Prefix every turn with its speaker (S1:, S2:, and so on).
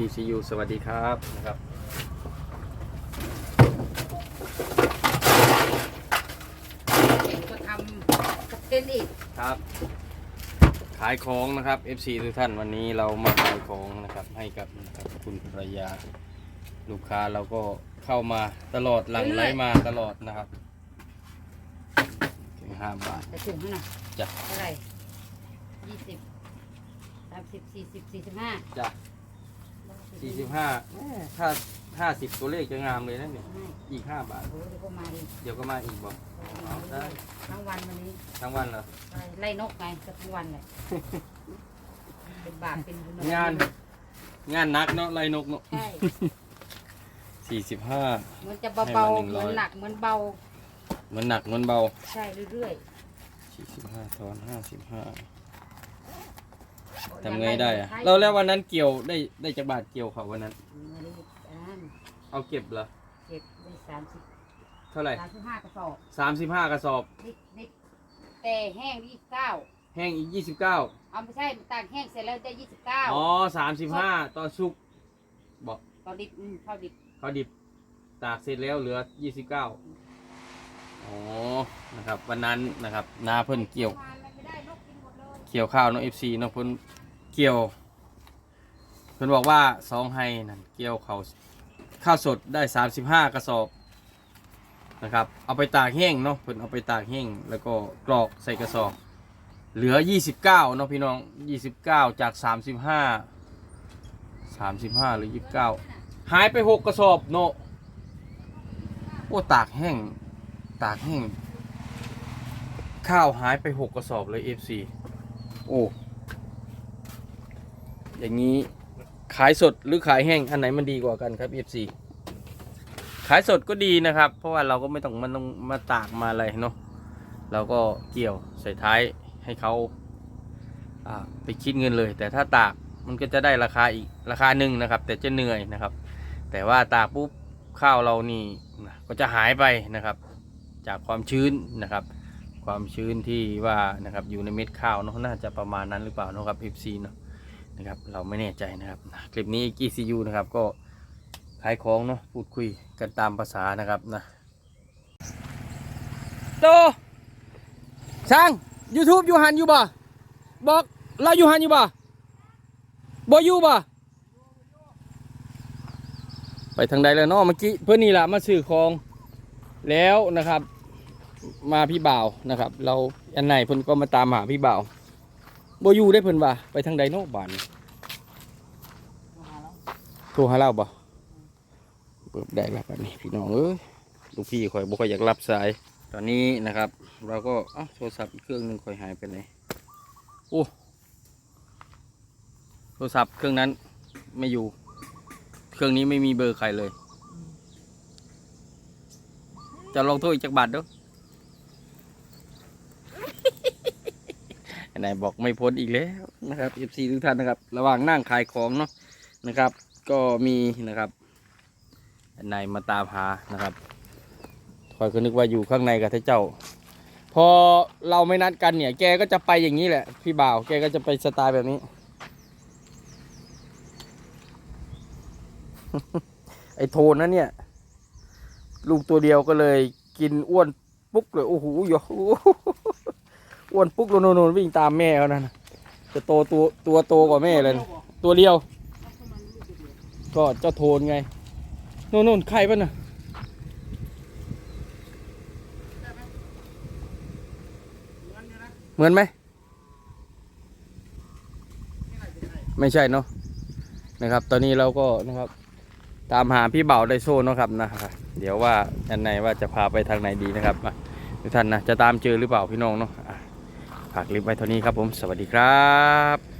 S1: PCU สวัสดีครับนะครับ
S2: ก็ทำกับเต้นอีก
S1: ครับ ขายของนะครับ FC ทุกท่านวันนี้เรามาขายของนะครับ ให้กับนะครับคุณภรรยา ลูกค้าเราก็เข้ามาตลอดหลังไหลมาตลอดนะครับถึงห้าบาท
S2: แต่ถึงเท่าไหร่
S1: จ้ะ
S2: เท่าไหร่ยี่สิบสามสิบสี่สิบสี่สิบห้า
S1: จ้ะ สี่สิบห้าถ้าห้าสิบตัวเลขจะงามเลยนะเนี่ย
S2: ไม่
S1: อีกห้าบาท
S2: โอ้เดี๋ยวก็มาดี
S1: เดี๋ยวก็มาอีกบอกเอาได้
S2: ทั้งวันวันนี้
S1: ทั้งวันเหรอ
S2: ไล่นกไงก็ทั้งวันเลยเป็นบาปเป็นบุญ
S1: งาน งานหนักเนาะไรนกเนาะ
S2: ใช่
S1: สี่สิบห้า
S2: เหมือนจะเบา
S1: ให้
S2: ๆ
S1: มาหนึ่ง
S2: เห
S1: ร้
S2: มื
S1: อย
S2: อนหนักเหมือนเบา
S1: เหมือนหนักเหมือนเบา
S2: ใช่เรื่อย
S1: สี่สิบห้าทอนห้าสิบห้า
S2: ๆ
S1: ทำไงได้อะเราแล้ววันนั้นเกี่ยวได้ได้จากบาทเกี่ยวเขาวันนั้น
S2: ไม่ได้อันนั้น
S1: เอาเก็บเหรอ
S2: เก็บได้สามสิบ
S1: เท่าไหร่
S2: สามสิบห้ากระสอบ
S1: สามสิบห้ากระสอบ
S2: นิดนิดแต่แห้งยี่สิบเก้า
S1: แห้งอีกยี่สิบเก้า
S2: เอาไม่ใช่ตากแห้งเสร็จแล้วได้ยี่สิบเก้า
S1: อ๋อสามสิบห้าตอนสุกบอก
S2: ตอนดิบอืมข้าวดิบ
S1: เขาดิบตากเสร็จแล้วเหลือยี่สิบเก้าอ๋อนะครับ วันนั้นนะครับนาเพิ่นเกี่ยว
S2: ไม่ได้นกกินหมดเลย
S1: เกี่ยวข้าวน้องเอฟซีน้องเพิ่น เกี่ยวเพิ่นบอกว่าสองไฮนั่นเกี่ยวข้าวข้าวสดได้สามสิบห้ากระสอบนะครับเอาไปตากแห้งเนาะเพิ่นเอาไปตากแห้งแล้วก็กรอกใส่กระสอบ เหลือยี่สิบเก้าเนาะพี่น้องยี่สิบเก้าจากสามสิบห้าสามสิบห้าหรือยี่สิบเก้าหายไปหกกระสอบเนาะโอ้ตากแห้งตากแห้งข้าวหายไปหกกระสอบเลยเอฟซีโอ้ อย่างนี้ขายสดหรือขายแห้งอันไหนมันดีกว่ากันครับ FC ขายสดก็ดีนะครับ เพราะว่าเราก็ไม่ต้องมันต้องมาตากมาอะไรเนาะเราก็เกี่ยวใส่ท้ายให้เขาไปคิดเงินเลย แต่ถ้าตากมันก็จะได้ราคาอีกราคาหนึ่งนะครับ แต่จะเหนื่อยนะครับ แต่ว่าตากปุ๊บข้าวเรานี่ก็จะหายไปนะครับ จากความชื้นนะครับ ความชื้นที่ว่านะครับอยู่ในเม็ดข้าวเนาะน่าจะประมาณนั้นหรือเปล่านะครับ FC เนาะ นะครับเราไม่แน่ใจนะครับ คลิปนี้ GCU นะครับก็ขายของเนาะพูดคุยกันตามภาษานะครับนะโตช่าง YouTube อยู่หันอยู่บ่บอกเราอยู่หันอยู่บ่บ่อยู่บ่ไปทางใดแล้วเนาะเมื่อกี้เพื่อนนี่แหละมาซื้อของแล้วนะครับ มาพี่บ่าวนะครับ เราอันไหนเพิ่นก็มาตามหาพี่บ่าว บ่อยู่ได้เพิ่นว่า ไปทางใดเนาะบ้านโทรหาเราบ่เปิดได้แล้วบัดนี้พี่น้องเอ้ยลูกพี่ข่อยบ่ค่อยอยากรับสาย ตอนนี้นะครับ เราก็อ้าโทรศัพท์เครื่องหนึงข่อยหายไปไหนโอ้โทรศัพท์เครื่องนั้นไม่อยู่ เครื่องนี้ไม่มีเบอร์ใครเลย จะลองโทรอีกจักบาทเด้อ ไหนบอกไม่พ้นอีกแล้วนะครับ FC ทุกท่านนะครับ ระหว่างนั่งขายของเนาะนะครับ ก็มีนะครับนไหนมาตามหานะครับคอยก็นึกว่าอยู่ข้างในกับท่าเจ้า พอเราไม่นัดกันเนี่ย แกก็จะไปอย่างนี้แหละ พี่บ่าว แกก็จะไปสไตล์แบบนี้ ไอ้โทนนะเนี่ย ลูกตัวเดียวก็เลยกินอ้วนปุ๊กเลย โอ้โหโย อ้วนปุ๊กโนนนวิ่งตามแม่เขานั่นน่ะจะโตตัวตัวโตกว่าแม่เลยนะตัวเดียว ก็เจ้าโทนไงโน่นโน่นใครป่ะน่ะเหมือนไหม ไม่ใช่เนาะนะครับ ตอนนี้เราก็นะครับ ตามหาพี่เบาไดโซเนะครับนะครับเดี๋ยวว่าอันไหนว่าจะพาไปทางไหนดีนะครับทุกท่านนะจะตามเจอหรือเปล่าพี่น้องเนาะ ฝากคลิปไว้เท่านี้ครับผม สวัสดีครับ